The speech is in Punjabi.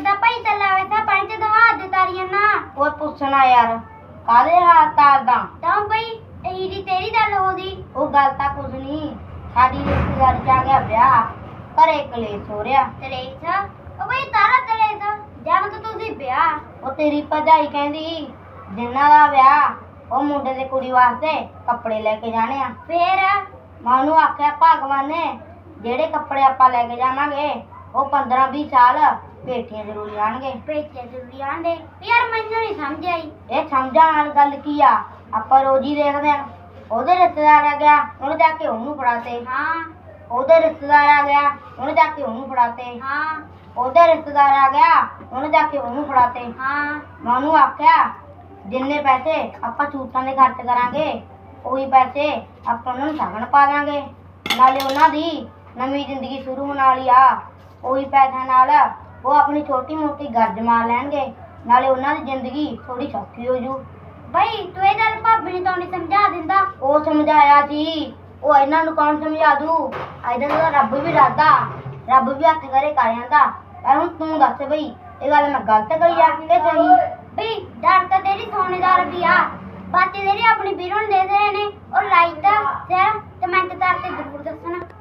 ਵੱਡਾ ਭਾਈ ਤਾਂ ਲਾਵੇ ਤਾਂ ਪਾਣੀ ਤੇ ਦਹਾ ਦੇ ਤਾਰੀਆਂ ਨਾ। ਓਏ ਪੁੱਛਣਾ ਯਾਰ ਕਾਦੇ ਹਾਲ ਤਾਰਦਾ ਤਾਂ ਬਈ ਇਹੀ ਦੀ ਤੇਰੀ ਗੱਲ ਹੋਦੀ ਉਹ ਗੱਲ ਤਾਂ ਕੁਝ ਨਹੀਂ ਸਾਡੀ ਰਿਸ਼ਤੇਦਾਰੀ ਚ ਆ ਗਿਆ ਵਿਆਹ ਘਰੇ ਕਲੇਸ਼ ਹੋ ਰਿਹਾ। ਤਲੇਸਾ ਉਹ ਤਾਰਾ ਤਲੇਸਾ ਜਾਣ ਤਾਂ ਤੁਸੀਂ ਵਿਆਹ। ਉਹ ਤੇਰੀ ਭਰਜਾਈ ਕਹਿੰਦੀ ਜਿੰਨਾਂ ਦਾ ਵਿਆਹ ਉਹ ਮੁੰਡੇ ਦੇ ਕੁੜੀ ਵਾਸਤੇ ਕੱਪੜੇ ਲੈ ਕੇ ਜਾਣੇ ਆ। ਫੇਰ? ਮੈਂ ਉਹਨੂੰ ਆਖਿਆ ਭਗਵਾਨ ਨੇ ਜਿਹੜੇ ਕੱਪੜੇ ਆਪਾਂ ਲੈ ਕੇ ਜਾਵਾਂਗੇ ਉਹ 15 20 ਸਾਲ ਪੇਟੀਆਂ ਜ਼ਰੂਰ ਜਾਣਗੇ ਪੇਚੇ ਜ਼ਰੂਰੀ ਆਂਦੇ ਯਾਰ ਮੈਨੂੰ ਨਹੀਂ ਸਮਝ ਆਈ। ਇਹ ਸਮਝਣ ਗੱਲ ਕੀ ਆ? ਆਪਾਂ ਰੋਜ਼ ਦੇਖਦੇ ਆ ਉਹਦੇ ਰਿਸ਼ਤੇਦਾਰ ਆ ਗਿਆ ਉਹਨੇ ਜਾ ਕੇ ਉਹਨੂੰ ਫੜਾਤੇ। ਹਾਂ। ਉਹਦੇ ਰਿਸ਼ਤੇਦਾਰ ਆ ਗਿਆ ਉਹਨੇ ਜਾ ਕੇ ਉਹਨੂੰ ਫੜਾਤੇ। ਹਾਂ। ਉਹਦੇ ਰਿਸ਼ਤੇਦਾਰ ਆ ਗਿਆ ਉਹਨੇ ਜਾ ਕੇ ਉਹਨੂੰ ਫੜਾਤੇ। ਹਾਂ। ਮੈਂ ਉਹਨੂੰ ਆਖਿਆ ਜਿੰਨੇ ਪੈਸੇ ਆਪਾਂ ਸੂਟਾਂ ਦੇ ਖਰਚ ਕਰਾਂਗੇ ਉਹੀ ਪੈਸੇ ਆਪਾਂ ਉਹਨਾਂ ਨੂੰ ਸ਼ਗਨ ਪਾ ਦਾਂਗੇ। ਨਾਲੇ ਉਹਨਾਂ ਦੀ ਨਵੀਂ ਜ਼ਿੰਦਗੀ ਸ਼ੁਰੂ ਹੋਣ ਵਾਲੀ ਆ। ਉਹੀ ਪੈਸਿਆਂ ਨਾਲ ਉਹ ਆਪਣੀ ਛੋਟੀ ਮੋਟੀ ਗਰਜ ਮਾਰ ਲੈਣਗੇ। ਨਾਲੇ ਉਹਨਾਂ ਦੀ ਜ਼ਿੰਦਗੀ ਥੋੜੀ ਸੌਖੀ ਹੋ ਜੂ। ਬਈ ਤੂੰ ਇਹ ਗੱਲ ਭਾਬੀ ਨੂੰ ਤਾਂ ਨਹੀਂ ਸਮਝਾ ਦਿੰਦਾ। ਉਹ ਸਮਝਾਇਆ ਸੀ। ਉਹ ਇਹਨਾਂ ਨੂੰ ਕੌਣ ਸਮਝਾ ਦੂ? ਇਹਦਾ ਦਾ ਰੱਬ ਵੀ ਰਾਦਾ ਰੱਬ ਵੀ ਹੱਥ ਕਰੇ ਕਰ ਜਾਂਦਾ। ਪਰ ਹੁਣ ਤੂੰ ਦੱਸ ਬਈ ਇਹ ਗੱਲ ਮੈਂ ਗਲਤ ਕਹੀ ਆ ਕਿ ਸਹੀ? ਬਈ ਡਰ ਤਾਂ ਤੇਰੀ ਸੋਨੇਦਾਰ ਵੀ ਆ ਬਾਕੀ ਤੇਰੀ ਆਪਣੀ ਵੀਰੋਂ ਦੇ ਦੇ ਨੇ। ਉਹ